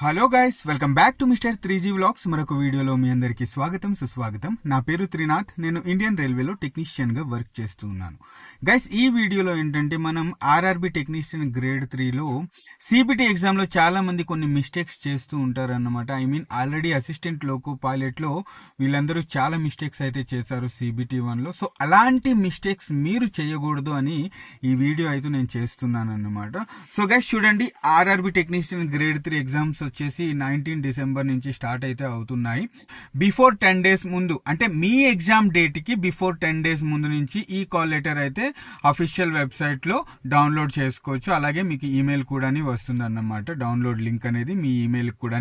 Hello guys welcome back to mister three G vlogs మరొక వీడియోలో మీ అందరికీ స్వాగతం సుస్వాగతం. నా పేరు త్రినాథ్. నేను ఇండియన్ రైల్వేలో టెక్నీషియన్గా వర్క్ చేస్తూ ఉన్నాను. గైస్ ఈ వీడియోలో ఏంటంటే మనం ఆర్ఆర్బి టెక్నీషియన్ గ్రేడ్ త్రీలో సిబిటి ఎగ్జామ్లో కొన్ని మిస్టేక్స్ చేస్తూ ఉంటారన్నమాట. I mean already assistant loco పైలట్లో వీళ్ళందరూ చాలా మిస్టేక్స్ అయితే చేశారు సిబిటి వన్లో సో అలాంటి మిస్టేక్స్ మీరు చేయకూడదు అని ఈ వీడియో అయితే నేను చేస్తున్నాను అన్నమాట సో గైస్ చూడండి RRB technician grade three exams వచ్చేసి నైన్టీన్ డిసెంబర్ నుంచి స్టార్ట్ అయితే అవుతున్నాయి. బిఫోర్ టెన్ డేస్ ముందు అంటే మీ ఎగ్జామ్ డేట్కి బిఫోర్ టెన్ డేస్ ముందు నుంచి ఈ కాల్ లెటర్ అయితే అఫీషియల్ వెబ్సైట్లో డౌన్లోడ్ చేసుకోవచ్చు. అలాగే మీకు ఈమెయిల్ కూడా వస్తుంది అన్నమాట డౌన్లోడ్ లింక్ అనేది మీ ఈమెయిల్ కూడా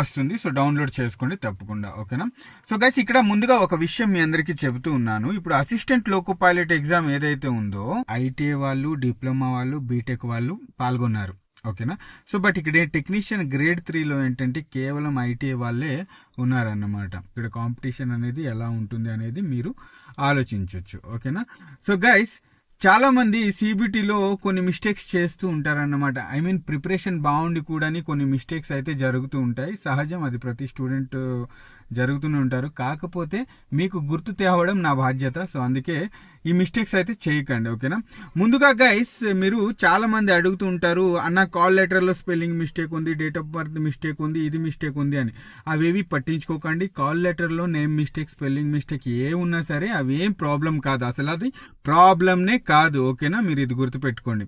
వస్తుంది. సో డౌన్లోడ్ చేసుకోండి తప్పకుండా. ఓకేనా? సో గైస్ ఇక్కడ ముందుగా ఒక విషయం మీ అందరికీ చెబుతూ ఉన్నాను. ఇప్పుడు అసిస్టెంట్ లోకో పైలట్ ఎగ్జామ్ ఏదైతే ఉందో ఐటీఐ వాళ్ళు డిప్లొమా వాళ్ళు బీటెక్ వాళ్ళు పాల్గొన్నారు. ఓకేనా? సో బట్ ఇక్కడ టెక్నీషియన్ గ్రేడ్ త్రీలో ఏంటంటే కేవలం ఐటీఐ వాళ్ళే ఉన్నారన్నమాట. ఇక్కడ కాంపిటీషన్ అనేది ఎలా ఉంటుంది అనేది మీరు ఆలోచించవచ్చు ఓకేనా? సో గైస్ చాలామంది మంది కొన్ని మిస్టేక్స్ చేస్తూ ఉంటారన్నమాట. ఐ మీన్ ప్రిపరేషన్ బాగుండి కూడాని కొన్ని మిస్టేక్స్ అయితే జరుగుతూ ఉంటాయి. సహజం అది ప్రతి స్టూడెంట్ uh, జరుగుతూనే ఉంటారు. కాకపోతే మీకు గుర్తు తేవడం నా బాధ్యత. సో అందుకే ఈ మిస్టేక్స్ అయితే చేయకండి ఓకేనా ముందుగా గైస్ మీరు చాలామంది అడుగుతూ ఉంటారు అన్న కాల్ లెటర్లో స్పెల్లింగ్ మిస్టేక్ ఉంది డేట్ ఆఫ్ బర్త్ మిస్టేక్ ఉంది ఇది మిస్టేక్ ఉంది అని. అవేవి పట్టించుకోకండి. కాల్ లెటర్లో నేమ్ మిస్టేక్ స్పెల్లింగ్ మిస్టేక్ ఏ ఉన్నా సరే అవి ఏం ప్రాబ్లం కాదు. అసలు అది ప్రాబ్లమ్నే కాదు ఓకేనా? మీరు ఇది గుర్తుపెట్టుకోండి.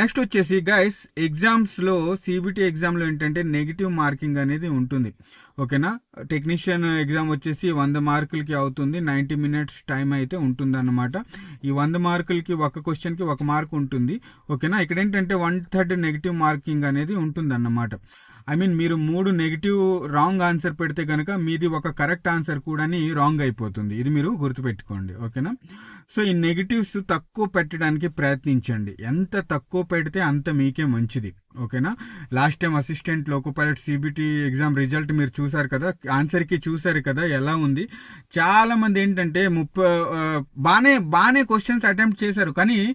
నెక్స్ట్ వచ్చేసి గైస్ ఎగ్జామ్స్లో సిబిటి ఎగ్జామ్లో ఏంటంటే నెగిటివ్ మార్కింగ్ అనేది ఉంటుంది. ఓకేనా? టెక్నీషియన్ ఎగ్జామ్ వచ్చేసి వంద మార్కులకి అవుతుంది నైంటీ మినిట్స్ టైం అయితే ఉంటుందన్నమాట. ఈ వంద మార్కులకి ఒక క్వశ్చన్కి ఒక మార్క్ ఉంటుంది. ఓకేనా? ఇక్కడ ఏంటంటే వన్ థర్డ్ నెగిటివ్ మార్కింగ్ అనేది ఉంటుంది అన్నమాట ఐ మీన్ మీరు మూడు నెగిటివ్ రాంగ్ ఆన్సర్ పెడితే కనుక మీది ఒక కరెక్ట్ ఆన్సర్ కూడా రాంగ్ అయిపోతుంది. ఇది మీరు గుర్తుపెట్టుకోండి. ఓకేనా? సో ఈ నెగిటివ్స్ తక్కువ పెట్టడానికి ప్రయత్నించండి. ఎంత తక్కువ పెడితే అంత మీకే మంచిది. ఓకేనా? Last time assistant loco pilot CBT exam result మీరు చూసారు కదా? ఆన్సర్కి చూసారు కదా? ఎలా ఉంది? చాలామంది ఏంటంటే ముప్పై బాగానే బాగానే క్వశ్చన్స్ అటెంప్ట్ చేశారు. కానీ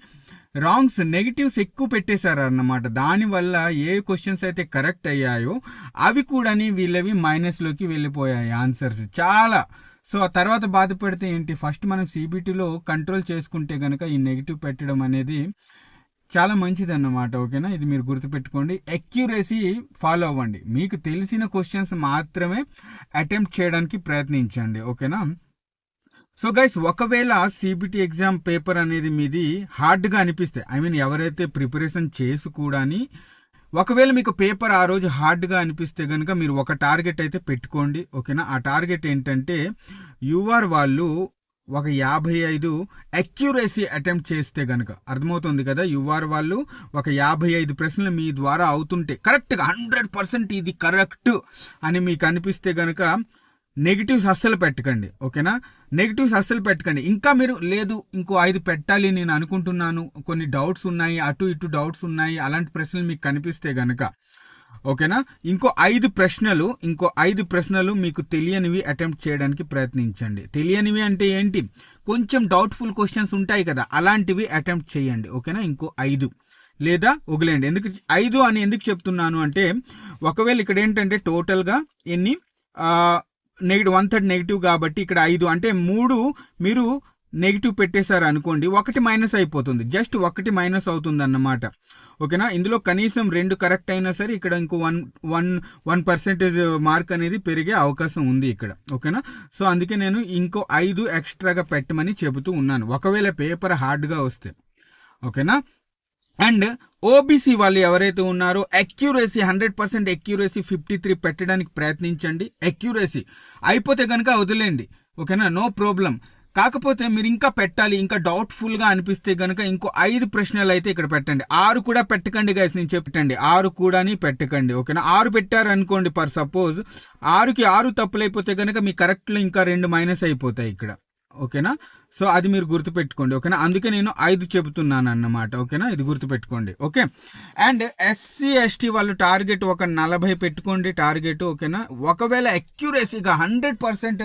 రాంగ్స్ నెగిటివ్స్ ఎక్కువ పెట్టేశారు అన్నమాట దానివల్ల ఏ క్వశ్చన్స్ అయితే కరెక్ట్ అయ్యాయో అవి కూడా వీళ్ళవి మైనస్లోకి వెళ్ళిపోయాయి ఆన్సర్స్ చాలా. సో ఆ తర్వాత బాధపడితే ఏంటి? ఫస్ట్ మనం సిబిటీలో కంట్రోల్ చేసుకుంటే కనుక ఈ నెగిటివ్ పెట్టడం అనేది చాలా మంచిది అన్నమాట ఓకేనా? ఇది మీరు గుర్తుపెట్టుకోండి. అక్యురసీ ఫాలో అవ్వండి. మీకు తెలిసిన క్వశ్చన్స్ మాత్రమే అటెంప్ట్ చేయడానికి ప్రయత్నించండి ఓకేనా? సో గైస్ ఒకవేళ సిబిటి ఎగ్జామ్ పేపర్ అనేది మీది హార్డ్గా అనిపిస్తే ఐ మీన్ ఎవరైతే ప్రిపరేషన్ చేసుకూడని ఒకవేళ మీకు పేపర్ ఆ రోజు హార్డ్గా అనిపిస్తే కనుక మీరు ఒక టార్గెట్ అయితే పెట్టుకోండి ఓకేనా ఆ టార్గెట్ ఏంటంటే యూఆర్ వాళ్ళు ఒక యాభై ఐదు అక్యురసీ అటెంప్ట్ చేస్తే గనక అర్థమవుతుంది కదా? యువర్ వాళ్ళు ఒక యాభై ఐదు ప్రశ్నలు మీ ద్వారా అవుతుంటే కరెక్ట్గా హండ్రెడ్ పర్సెంట్ ఇది కరెక్ట్ అని మీకు అనిపిస్తే గనక నెగిటివ్స్ అస్సలు పెట్టకండి ఓకేనా? నెగిటివ్స్ అస్సలు పెట్టకండి. ఇంకా మీరు లేదు ఇంకో ఐదు పెట్టాలి నేను అనుకుంటున్నాను. కొన్ని డౌట్స్ ఉన్నాయి అటు ఇటు డౌట్స్ ఉన్నాయి అలాంటి ప్రశ్నలు మీకు కనిపిస్తే గనక ఓకేనా? ఇంకో ఐదు ప్రశ్నలు ఇంకో ఐదు ప్రశ్నలు మీకు తెలియనివి అటెంప్ట్ చేయడానికి ప్రయత్నించండి. తెలియనివి అంటే ఏంటి? కొంచెం డౌట్ఫుల్ క్వశ్చన్స్ ఉంటాయి కదా అలాంటివి అటెంప్ట్ చేయండి ఓకేనా? ఇంకో ఐదు. లేదా వదిలేండి ఎందుకు ఐదు అని ఎందుకు చెప్తున్నాను అంటే ఒకవేళ ఇక్కడ ఏంటంటే టోటల్గా ఎన్ని? నెగిటివ్ వన్ థర్డ్ నెగిటివ్ కాబట్టి ఇక్కడ ఐదు. అంటే మూడు మీరు నెగిటివ్ పెట్టేశారు అనుకోండి ఒకటి మైనస్ అయిపోతుంది. జస్ట్ ఒకటి మైనస్ అవుతుంది అన్నమాట ఓకేనా? ఇందులో కనీసం రెండు కరెక్ట్ అయినా సరే ఇక్కడ ఇంకో one one one percentage mark అనేది పెరిగే అవకాశం ఉంది ఇక్కడ. ఓకేనా? సో అందుకే నేను ఇంకో ఐదు ఎక్స్ట్రాగా పెట్టమని చెబుతూ ఉన్నాను. ఒకవేళ పేపర్ హార్డ్గా వస్తే. ఓకేనా? అండ్ ఓబీసీ వాళ్ళు ఎవరైతే ఉన్నారో accuracy hundred percent accuracy fifty three పెట్టడానికి ప్రయత్నించండి. అక్యురసీ అయిపోతే కనుక వదిలేండి ఓకేనా? నో ప్రాబ్లం కాకపోతే మీరు ఇంకా పెట్టాలి ఇంకా డౌట్ఫుల్గా అనిపిస్తే కనుక ఇంకో ఐదు ప్రశ్నలు అయితే ఇక్కడ పెట్టండి. ఆరు కూడా పెట్టకండి గైస్ నేను చెప్పండి ఆరు కూడా పెట్టకండి. ఓకేనా? ఆరు పెట్టారు అనుకోండి పర్ సపోజ్ ఆరుకి ఆరు తప్పులైపోతే కనుక మీ కరెక్ట్లో ఇంకా రెండు మైనస్ అయిపోతాయి ఇక్కడ. ఓకేనా? సో అది మీరు గుర్తుపెట్టుకోండి ఓకేనా? అందుకే నేను ఐదు చెబుతున్నాను అన్నమాట ఓకేనా? ఇది గుర్తుపెట్టుకోండి ఓకే? అండ్ ఎస్సీ ఎస్టీ వాళ్ళు టార్గెట్ ఒక నలభై పెట్టుకోండి టార్గెట్ ఓకేనా? ఒకవేళ అక్యురసీగా హండ్రెడ్ పర్సెంట్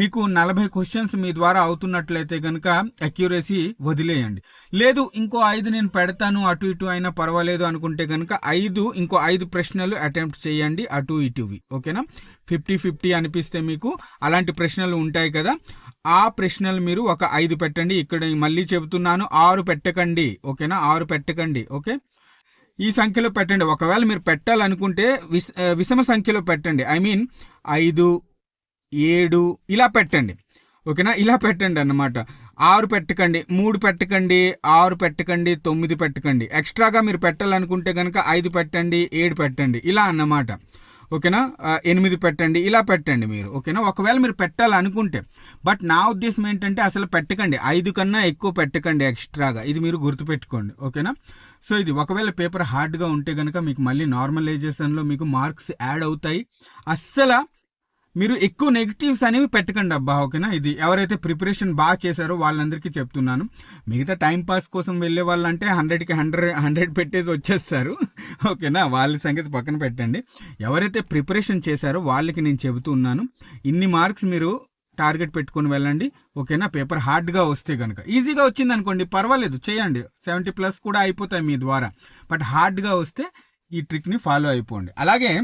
మీకు నలభై క్వశ్చన్స్ మీ ద్వారా అవుతున్నట్లయితే కనుక అక్యురసీ వదిలేయండి. లేదు ఇంకో ఐదు నేను పెడతాను అటు ఇటు అయినా పర్వాలేదు అనుకుంటే కనుక ఐదు ఇంకో ఐదు ప్రశ్నలు అటెంప్ట్ చేయండి అటు ఇటువి ఓకేనా? ఫిఫ్టీ ఫిఫ్టీ అనిపిస్తే మీకు అలాంటి ప్రశ్నలు ఉంటాయి కదా. ఆ ప్రశ్నలు మీరు ఒక ఐదు పెట్టండి. ఇక్కడ మళ్ళీ చెబుతున్నాను ఆరు పెట్టకండి. ఓకేనా? ఆరు పెట్టకండి. ఓకే? ఈ సంఖ్యలో పెట్టండి. ఒకవేళ మీరు పెట్టాలనుకుంటే విస్ విషమ సంఖ్యలో పెట్టండి. ఐ మీన్ ఐదు ఏడు ఇలా పెట్టండి. ఓకేనా? ఇలా పెట్టండి అన్నమాట. ఆరు పెట్టకండి మూడు పెట్టకండి ఆరు పెట్టకండి తొమ్మిది పెట్టకండి. ఎక్స్ట్రాగా మీరు పెట్టాలనుకుంటే కనుక ఐదు పెట్టండి ఏడు పెట్టండి. ఇలా అన్నమాట. ఓకేనా? ఎనిమిది పెట్టండి ఇలా పెట్టండి మీరు ఓకేనా? ఒకవేళ మీరు పెట్టాలనుకుంటే బట్ నా ఉద్దేశం ఏంటంటే అసలు పెట్టకండి ఐదు కన్నా ఎక్కువ పెట్టకండి ఎక్స్ట్రాగా ఇది మీరు గుర్తుపెట్టుకోండి ఓకేనా? సో ఇది ఒకవేళ పేపర్ హార్డ్గా ఉంటే కనుక మీకు మళ్ళీ నార్మలైజేషన్లో మీకు మార్క్స్ యాడ్ అవుతాయి. అస్సలు మీరు ఎక్కువ నెగిటివ్స్ అనేవి పెట్టకండి అబ్బా ఓకేనా? ఇది ఎవరైతే ప్రిపరేషన్ బాగా చేశారో వాళ్ళందరికీ చెప్తున్నాను. మిగతా టైం పాస్ కోసం వెళ్ళే వాళ్ళంటే హండ్రెడ్కి హండ్రెడ్ హండ్రెడ్ పెట్టేసి వచ్చేస్తారు. ఓకేనా? వాళ్ళ సంగతి పక్కన పెట్టండి. ఎవరైతే ప్రిపరేషన్ చేశారో వాళ్ళకి నేను చెబుతున్నాను ఇన్ని మార్క్స్ మీరు టార్గెట్ పెట్టుకొని వెళ్ళండి. ఓకేనా? పేపర్ హార్డ్గా వస్తే కనుక ఈజీగా వచ్చింది అనుకోండి పర్వాలేదు చేయండి. సెవెంటీ ప్లస్ కూడా అయిపోతాయి మీ ద్వారా. బట్ హార్డ్గా వస్తే ఈ ట్రిక్ని ఫాలో అయిపోండి. అలాగే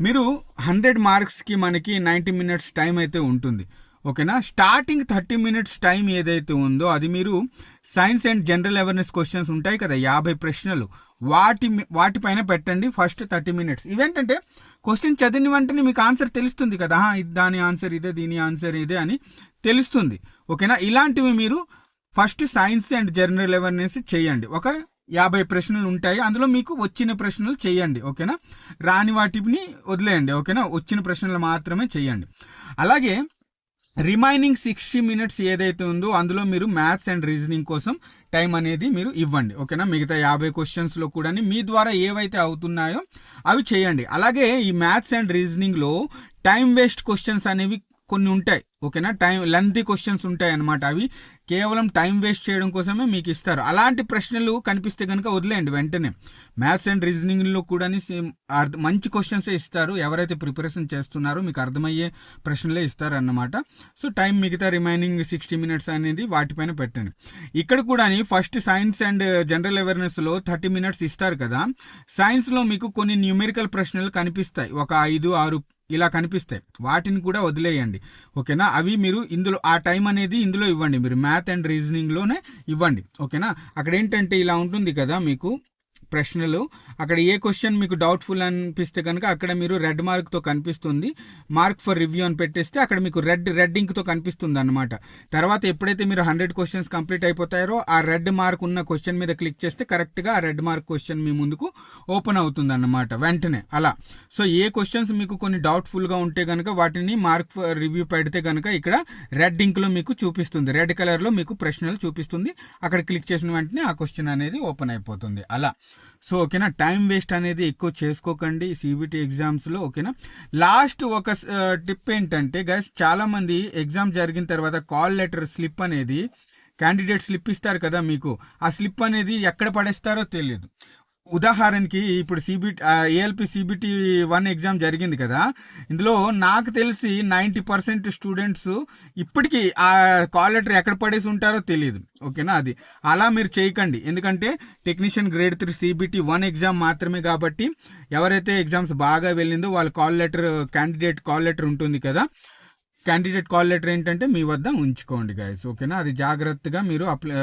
మీరు హండ్రెడ్ మార్క్స్కి మనకి నైంటీ మినిట్స్ టైం అయితే ఉంటుంది. ఓకేనా? స్టార్టింగ్ థర్టీ మినిట్స్ టైం ఏదైతే ఉందో అది మీరు science and general awareness questions ఉంటాయి కదా యాభై ప్రశ్నలు. వాటి వాటిపైన పెట్టండి ఫస్ట్ థర్టీ మినిట్స్. ఇవేంటంటే క్వశ్చన్ చదివిన వెంటనే మీకు ఆన్సర్ తెలుస్తుంది కదా ఇది దాని ఆన్సర్ ఇదే దీని ఆన్సర్ ఇదే అని తెలుస్తుంది. ఓకేనా? ఇలాంటివి మీరు first science and general awareness చేయండి. ఒక యాభై ప్రశ్నలు ఉంటాయి. అందులో మీకు వచ్చిన ప్రశ్నలు చేయండి ఓకేనా? రాని వాటిని వదిలేయండి ఓకేనా? వచ్చిన ప్రశ్నలు మాత్రమే చేయండి. అలాగే రిమైనింగ్ సిక్స్టీ మినిట్స్ ఏదైతే ఉందో అందులో మీరు మ్యాథ్స్ అండ్ రీజనింగ్ కోసం టైం అనేది మీరు ఇవ్వండి ఓకేనా? మిగతా యాభై క్వశ్చన్స్లో కూడా మీ ద్వారా ఏవైతే అవుతున్నాయో అవి చేయండి. అలాగే ఈ మ్యాథ్స్ అండ్ రీజనింగ్లో టైం వేస్ట్ క్వశ్చన్స్ అనేవి కొన్ని ఉంటాయి ఓకేనా? టైం లెంతీ క్వశ్చన్స్ ఉంటాయి అనమాట అవి. కేవలం టైం వేస్ట్ చేయడం కోసమే మీకు ఇస్తారు. అలాంటి ప్రశ్నలు కనిపిస్తే కనుక వదిలేయండి వెంటనే. మ్యాథ్స్ అండ్ రీజనింగ్లో కూడా సేమ్ మంచి క్వశ్చన్స్ ఇస్తారు. ఎవరైతే ప్రిపరేషన్ చేస్తున్నారో మీకు అర్థమయ్యే ప్రశ్నలే ఇస్తారు అన్నమాట సో టైం మిగతా రిమైనింగ్ సిక్స్టీ మినిట్స్ అనేది వాటిపైన పెట్టండి. ఇక్కడ కూడా ఫస్ట్ సైన్స్ అండ్ జనరల్ అవేర్నెస్లో థర్టీ మినిట్స్ ఇస్తారు కదా. సైన్స్లో మీకు కొన్ని న్యూమెరికల్ ప్రశ్నలు కనిపిస్తాయి. ఒక ఐదు ఆరు ఇలా కనిపిస్తాయి. వాటిని కూడా వదిలేయండి. ఓకేనా? అవి మీరు ఇందులో ఆ టైం అనేది ఇందులో ఇవ్వండి. మీరు మ్యాథ్ అండ్ రీజనింగ్లోనే ఇవ్వండి. ఓకేనా? అక్కడ ఏంటంటే ఇలా ఉంటుంది కదా మీకు. ప్రశ్నలు. అక్కడ ఏ క్వశ్చన్ మీకు డౌట్ఫుల్ అనిపిస్తే కనుక అక్కడ మీరు రెడ్ మార్క్తో కనిపిస్తుంది. మార్క్ ఫర్ రివ్యూ అని పెట్టేస్తే అక్కడ మీకు రెడ్ రెడ్ ఇంక్తో కనిపిస్తుంది అనమాట తర్వాత ఎప్పుడైతే మీరు హండ్రెడ్ క్వశ్చన్స్ కంప్లీట్ అయిపోతారో ఆ రెడ్ మార్క్ ఉన్న క్వశ్చన్ మీద క్లిక్ చేస్తే కరెక్ట్గా ఆ రెడ్ మార్క్ క్వశ్చన్ మీ ముందుకు ఓపెన్ అవుతుంది అన్నమాట వెంటనే అలా. సో ఏ క్వశ్చన్స్ మీకు కొన్ని డౌట్ఫుల్గా ఉంటే కనుక వాటిని మార్క్ రివ్యూ పెడితే కనుక ఇక్కడ రెడ్ ఇంక్లో మీకు చూపిస్తుంది. రెడ్ కలర్లో మీకు ప్రశ్నలు చూపిస్తుంది. అక్కడ క్లిక్ చేసిన వెంటనే ఆ క్వశ్చన్ అనేది ఓపెన్ అయిపోతుంది. అలా. సో ఓకేనా? టైం వేస్ట్ అనేది ఎక్కువ చేసుకోకండి సిబిటి ఎగ్జామ్స్లో ఓకేనా? లాస్ట్ ఒక టిప్ ఏంటంటే గైస్ చాలా మంది ఎగ్జామ్ జరిగిన తర్వాత కాల్ లెటర్ స్లిప్ అనేది క్యాండిడేట్ స్లిప్ ఇస్తారు కదా మీకు ఆ స్లిప్ అనేది ఎక్కడ పడేస్తారో తెలియదు. ఉదాహరణకి ఇప్పుడు CBT ALP CBT one exam జరిగింది కదా. ఇందులో నాకు తెలిసి నైంటీ పర్సెంట్ స్టూడెంట్స్ ఇప్పటికీ ఆ కాల్ లెటర్ ఎక్కడ పడేసి ఉంటారో తెలియదు ఓకేనా అది? అలా మీరు చేయకండి. ఎందుకంటే technician grade three CBT one exam మాత్రమే కాబట్టి ఎవరైతే ఎగ్జామ్స్ బాగా వెళ్ళిందో వాళ్ళ call letter candidate call letter ఉంటుంది కదా. క్యాండిడేట్ కాల్ లెటర్ ఏంటంటే మీ వద్ద ఉంచుకోండి గాయస్ ఓకేనా? అది జాగ్రత్తగా మీరు అప్లై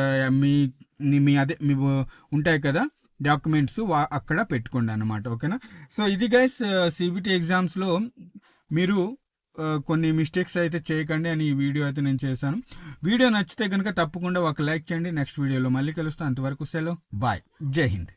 మీ మీ అదే మీ ఉంటాయి కదా. డాక్యుమెంట్స్ అక్కడ పెట్టుకోండి అనమాట ఓకేనా? సో ఇది గైస్ సిబిటి ఎగ్జామ్స్లో మీరు కొన్ని మిస్టేక్స్ అయితే చేయకండి అని ఈ వీడియో అయితే నేను చేశాను. వీడియో నచ్చితే కనుక తప్పకుండా ఒక లైక్ చేయండి. నెక్స్ట్ వీడియోలో మళ్ళీ కలుస్తాను అంతవరకు సెలవు. బాయ్. జై హింద్.